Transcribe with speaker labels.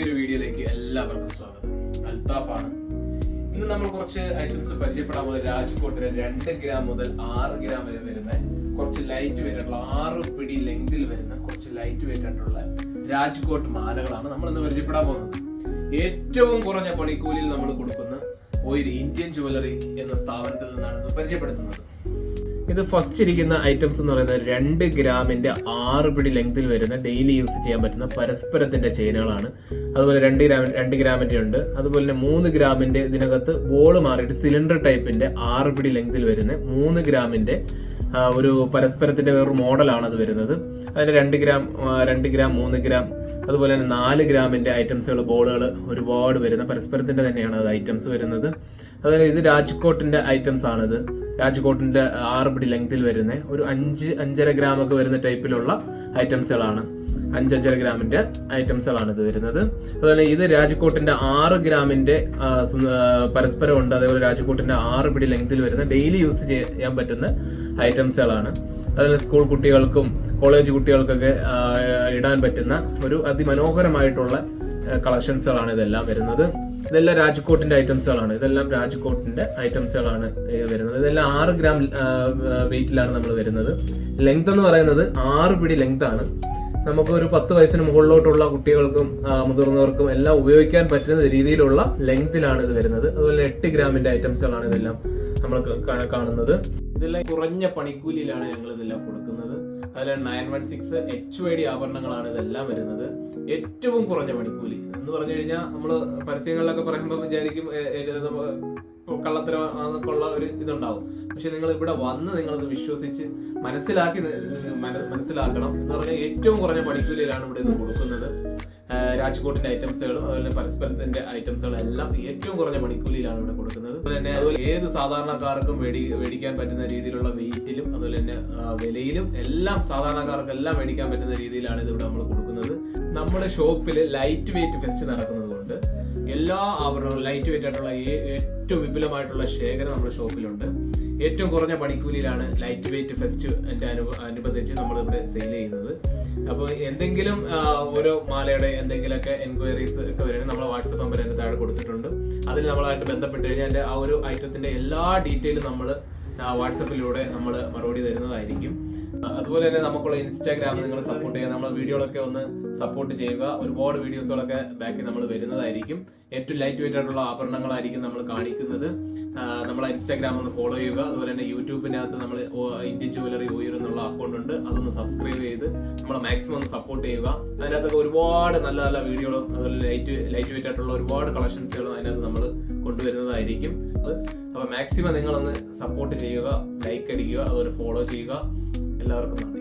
Speaker 1: പുതിയൊരു വീഡിയോയിലേക്ക് എല്ലാവർക്കും സ്വാഗതം. അൽത്താഫാണ്. ഇന്ന് നമ്മൾ കുറച്ച് ഐറ്റംസ് പരിചയപ്പെടാൻ പോകുന്നത് രാജ്കോട്ടിലെ രണ്ട് ഗ്രാം മുതൽ ആറ് ഗ്രാം വരെ വരുന്ന കുറച്ച് ലൈറ്റ് വെയിറ്റ് ആയിട്ടുള്ള ആറ് പിടി ലെങ്തിൽ വരുന്ന കുറച്ച് ലൈറ്റ് വെയിറ്റ് ആയിട്ടുള്ള രാജ്കോട്ട് മാലകളാണ് നമ്മൾ ഇന്ന് പരിചയപ്പെടാൻ പോകുന്നത്. ഏറ്റവും കുറഞ്ഞ പണിക്കൂലിയിൽ നമ്മൾ കൊടുക്കുന്ന ഒരു ഇന്ത്യൻ ജുവലറി എന്ന സ്ഥാപനത്തിൽ നിന്നാണ് പരിചയപ്പെടുത്തുന്നത്. ഇത് ഫസ്റ്റ് ഇരിക്കുന്ന ഐറ്റംസ് എന്ന് പറയുന്നത് രണ്ട് ഗ്രാമിന്റെ ആറ് പിടി ലെങ്തിൽ വരുന്ന ഡെയിലി യൂസ് ചെയ്യാൻ പറ്റുന്ന പരസ്പരത്തിന്റെ ചെയിനുകളാണ്. അതുപോലെ രണ്ട് ഗ്രാം രണ്ട് ഗ്രാമിന്റെ ഉണ്ട്. അതുപോലെ തന്നെ മൂന്ന് ഗ്രാമിന്റെ ഇതിനകത്ത് ബോൾ മാറിയിട്ട് സിലിണ്ടർ ടൈപ്പിന്റെ ആറ് പിടി ലെങ്തിൽ വരുന്ന മൂന്ന് ഗ്രാമിന്റെ ഒരു പരസ്പരത്തിന്റെ വേറൊരു മോഡലാണ് അത് വരുന്നത്. അതിന് രണ്ട് ഗ്രാം രണ്ട് ഗ്രാം മൂന്ന് ഗ്രാം അതുപോലെ തന്നെ നാല് ഗ്രാമിന്റെ ഐറ്റംസുകൾ ബോളുകൾ ഒരുപാട് വരുന്ന പരസ്പരത്തിന്റെ തന്നെയാണ് അത് ഐറ്റംസ് വരുന്നത്. അതുപോലെ ഇത് രാജ്കോട്ടിന്റെ ഐറ്റംസ് ആണിത്. രാജ്കോട്ടിന്റെ ആറ് പിടി ലെങ്തിൽ വരുന്ന ഒരു അഞ്ച് അഞ്ചര ഗ്രാമൊക്കെ വരുന്ന ടൈപ്പിലുള്ള ഐറ്റംസുകളാണ്. അഞ്ചഞ്ചര ഗ്രാമിന്റെ ഐറ്റംസുകളാണ് ഇത് വരുന്നത്. അതുപോലെ ഇത് രാജ്കോട്ടിന്റെ ആറ് ഗ്രാമിന്റെ പരസ്പരം ഉണ്ട് അതേപോലെ രാജ്കോട്ടിന്റെ ആറ് പിടി ലെങ്തിൽ വരുന്ന ഡെയിലി യൂസ് ചെയ്യാൻ പറ്റുന്ന ഐറ്റംസുകളാണ്. അതുപോലെ സ്കൂൾ കുട്ടികൾക്കും കോളേജ് കുട്ടികൾക്കൊക്കെ ഇടാൻ പറ്റുന്ന ഒരു അതിമനോഹരമായിട്ടുള്ള കളക്ഷൻസുകളാണ് ഇതെല്ലാം വരുന്നത്. ഇതെല്ലാം രാജ്കോട്ടിന്റെ ഐറ്റംസുകളാണ്. ഇതെല്ലാം രാജ്കോട്ടിന്റെ ഐറ്റംസുകളാണ് വരുന്നത്. ഇതെല്ലാം ആറ് ഗ്രാം വെയിറ്റിലാണ് നമ്മൾ വരുന്നത്. ലെങ്ത് എന്ന് പറയുന്നത് ആറ് പിടി ലെങ്ത് ആണ്. നമുക്ക് ഒരു പത്ത് വയസ്സിന് മുകളിലോട്ടുള്ള കുട്ടികൾക്കും മുതിർന്നവർക്കും എല്ലാം ഉപയോഗിക്കാൻ പറ്റുന്ന രീതിയിലുള്ള ലെങ്തിലാണ് ഇത് വരുന്നത്. അതുപോലെ എട്ട് ഗ്രാമിന്റെ ഐറ്റംസുകളാണ് ഇതെല്ലാം നമ്മൾ കാണുന്നത്. ഇതെല്ലാം കുറഞ്ഞ പണിക്കൂലിയിലാണ് ഞങ്ങൾ ഇതെല്ലാം കൊടുക്കുന്നത്. അതിൽ nine one six H Y D ആഭരണങ്ങളാണ് ഇതെല്ലാം വരുന്നത്. ഏറ്റവും കുറഞ്ഞ പണിക്കൂലി. എന്ന് പറഞ്ഞു കഴിഞ്ഞാൽ നമ്മൾ പരസ്യങ്ങളിലൊക്കെ പറയുമ്പോൾ വിചാരിക്കും കള്ളത്തരം ആണെന്നൊക്കെയുള്ള ഒരു ഇതുണ്ടാവും. പക്ഷെ നിങ്ങൾ ഇവിടെ വന്ന് നിങ്ങളത് വിശ്വസിച്ച് മനസ്സിലാക്കി മനസ്സിലാക്കണം എന്ന് പറഞ്ഞാൽ ഏറ്റവും കുറഞ്ഞ പണിക്കൂലിയിലാണ് ഇവിടെ ഇത് കൊടുക്കുന്നത്. രാജ്കോട്ടിന്റെ ഐറ്റംസുകളും അതുപോലെ പരസ്പരത്തിന്റെ ഐറ്റംസുകളും എല്ലാം ഏറ്റവും കുറഞ്ഞ പണിക്കൂലിയിലാണ് ഇവിടെ കൊടുക്കുന്നത്. അതുപോലെ തന്നെ അതുപോലെ ഏത് സാധാരണക്കാർക്കും മേടി മേടിക്കാൻ പറ്റുന്ന രീതിയിലുള്ള വെയിറ്റിലും അതുപോലെ തന്നെ വിലയിലും എല്ലാം സാധാരണക്കാർക്ക് എല്ലാം മേടിക്കാൻ പറ്റുന്ന രീതിയിലാണ് ഇതിവിടെ നമ്മൾ കൊടുക്കുന്നത്. നമ്മുടെ ഷോപ്പിൽ ലൈറ്റ് വെയിറ്റ് ഫെസ്റ്റ് നടക്കുന്നത് കൊണ്ട് എല്ലാ ആഭരണങ്ങളും ലൈറ്റ് വെയിറ്റ് ആയിട്ടുള്ള ഏറ്റവും വിപുലമായിട്ടുള്ള ശേഖരം നമ്മുടെ ഷോപ്പിലുണ്ട്. ഏറ്റവും കുറഞ്ഞ പണിക്കൂലിയിലാണ് ലൈറ്റ് വെയിറ്റ് ഫെസ്റ്റ് എന്റെ അനു അനുബന്ധിച്ച് നമ്മളിവിടെ സെയിൽ ചെയ്യുന്നത്. അപ്പോൾ എന്തെങ്കിലും ഓരോ മാലയുടെ എന്തെങ്കിലുമൊക്കെ എൻക്വയറീസ് ഒക്കെ വരുന്നത് നമ്മളെ വാട്സപ്പ് നമ്പർ എന്റെ താഴെ കൊടുത്തിട്ടുണ്ട്. അതിൽ നമ്മളായിട്ട് ബന്ധപ്പെട്ട് കഴിഞ്ഞാൽ എന്റെ ആ ഒരു ഐറ്റത്തിന്റെ എല്ലാ ഡീറ്റെയിലും നമ്മൾ വാട്സപ്പിലൂടെ നമ്മൾ മറുപടി തരുന്നതായിരിക്കും. അതുപോലെ തന്നെ നമുക്കുള്ള ഇൻസ്റ്റാഗ്രാം നിങ്ങൾ സപ്പോർട്ട് ചെയ്യുക. നമ്മളെ വീഡിയോകളൊക്കെ ഒന്ന് സപ്പോർട്ട് ചെയ്യുക. ഒരുപാട് വീഡിയോസുകളൊക്കെ ബാക്കി നമ്മൾ വരുന്നതായിരിക്കും. ഏറ്റവും ലൈറ്റ് വെയിറ്റ് ആയിട്ടുള്ള ആഭരണങ്ങളായിരിക്കും നമ്മൾ കാണിക്കുന്നത്. നമ്മളെ ഇൻസ്റ്റാഗ്രാം ഒന്ന് ഫോളോ ചെയ്യുക. അതുപോലെ തന്നെ യൂട്യൂബിനകത്ത് നമ്മൾ ഇന്ത്യൻ ജുവലറി ഓയർ എന്നുള്ള അക്കൗണ്ട് ഉണ്ട്. അതൊന്ന് സബ്സ്ക്രൈബ് ചെയ്ത് നമ്മളെ മാക്സിമം ഒന്ന് സപ്പോർട്ട് ചെയ്യുക. അതിനകത്തൊക്കെ ഒരുപാട് നല്ല നല്ല വീഡിയോകളും അതുപോലെ ലൈറ്റ് ലൈറ്റ് വെയിറ്റ് ആയിട്ടുള്ള ഒരുപാട് കളക്ഷൻസുകളും അതിനകത്ത് നമ്മൾ കൊണ്ടുവരുന്നതായിരിക്കും. അത് അപ്പോൾ മാക്സിമം നിങ്ങളൊന്ന് സപ്പോർട്ട് ചെയ്യുക ലൈക്ക് അടിക്കുക അതുപോലെ ഫോളോ ചെയ്യുക. എല്ലാവർക്കും നന്ദി.